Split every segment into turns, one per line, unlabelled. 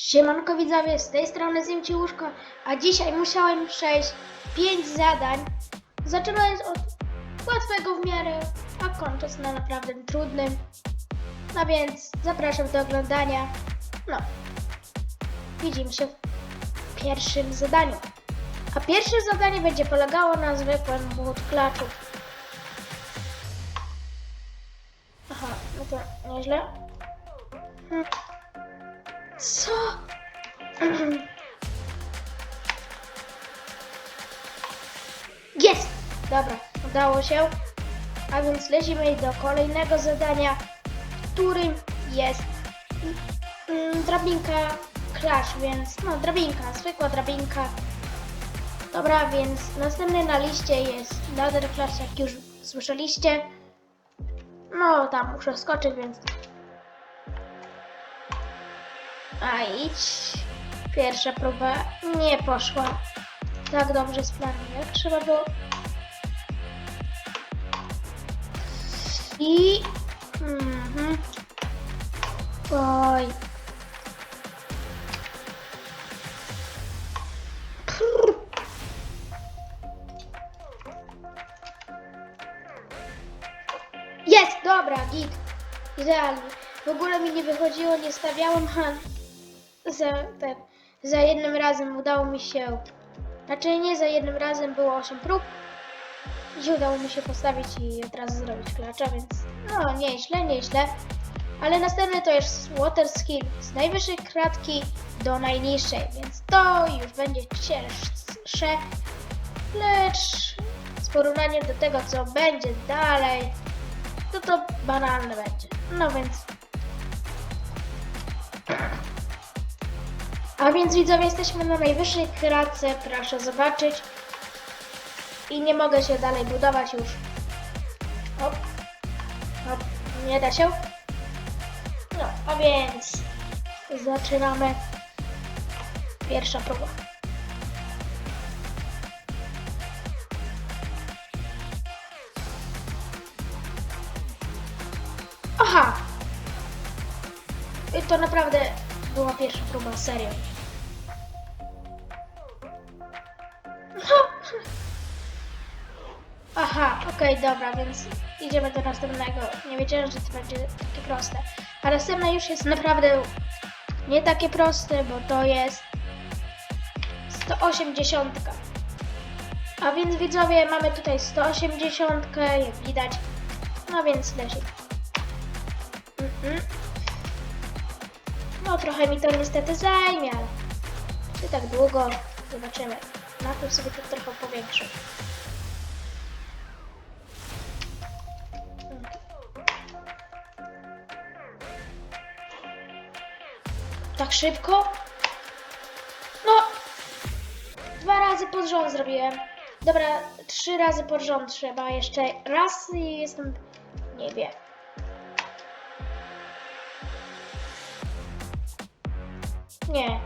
Siemanko widzowie, z tej strony Zimci Łóżko, a dzisiaj musiałem przejść 5 zadań, zaczynając od łatwego w miarę, a kończąc na naprawdę trudnym. No więc zapraszam do oglądania. No, widzimy się w pierwszym zadaniu. A pierwsze zadanie będzie polegało na zwykłym klaczu. Aha, no to nieźle. Hmm. Co? Jest! Dobra, udało się. A więc lecimy do kolejnego zadania, którym jest mm, drabinka Clash, więc no drabinka, zwykła drabinka. Dobra, więc następny na liście jest Ladder Clash, jak już słyszeliście. No, tam muszę skoczyć, więc a idź. Pierwsza próba nie poszła tak dobrze z jak trzeba było. I... Mhm. Oj. Jest, dobra, git. Idealnie. W ogóle mi nie wychodziło, nie stawiałem, ha, za, ten, za jednym razem udało mi się, znaczy nie za jednym razem, było 8 prób i udało mi się postawić i od razu zrobić klacza, więc no nieźle, nieźle. Ale następny to jest water skill z najwyższej kratki do najniższej, więc to już będzie cięższe, lecz z porównaniem do tego, co będzie dalej, to to banalne będzie. No więc A więc widzowie, jesteśmy na najwyższej kratce, proszę zobaczyć. I nie mogę się dalej budować już. Hop. Hop. Nie da się. No, a więc zaczynamy. Pierwsza próba. Aha! I to naprawdę była pierwsza próba, serio. Aha, okej, dobra, więc idziemy do następnego. Nie wiedziałem, że to będzie takie proste. A następne już jest naprawdę nie takie proste, bo to jest 180. A więc widzowie, mamy tutaj 180, jak widać. No więc lecimy. Mhm. No trochę mi to niestety zajmie, ale czy tak długo zobaczymy. Najpierw sobie to trochę powiększę. Tak szybko? No, dwa razy pod rząd zrobiłem. Dobra, trzy razy pod rząd trzeba jeszcze raz i jestem w niebie. Nie.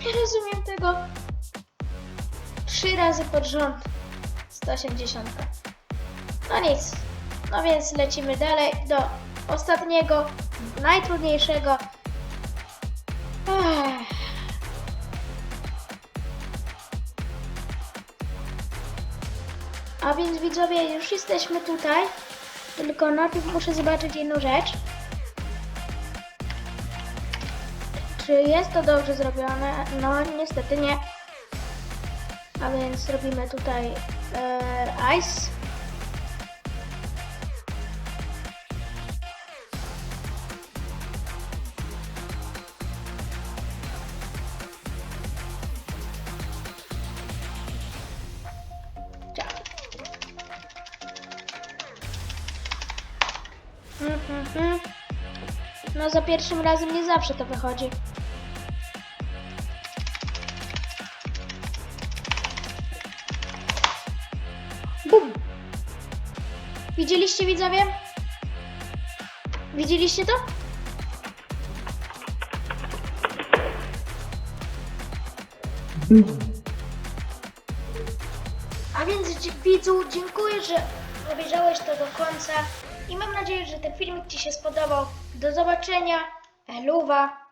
Nie rozumiem tego. Trzy razy pod rząd. 180. No nic. No więc lecimy dalej do ostatniego, najtrudniejszego. Ech. A więc widzowie, już jesteśmy tutaj. Tylko najpierw muszę zobaczyć jedną rzecz. Czy jest to dobrze zrobione? No niestety nie. A więc zrobimy tutaj e, ice. Mhm, mhm. No za pierwszym razem nie zawsze to wychodzi. Widzieliście widzowie? Widzieliście to? A więc widzu, dziękuję, że obejrzałeś to do końca i mam nadzieję, że ten filmik Ci się spodobał. Do zobaczenia Eluwa.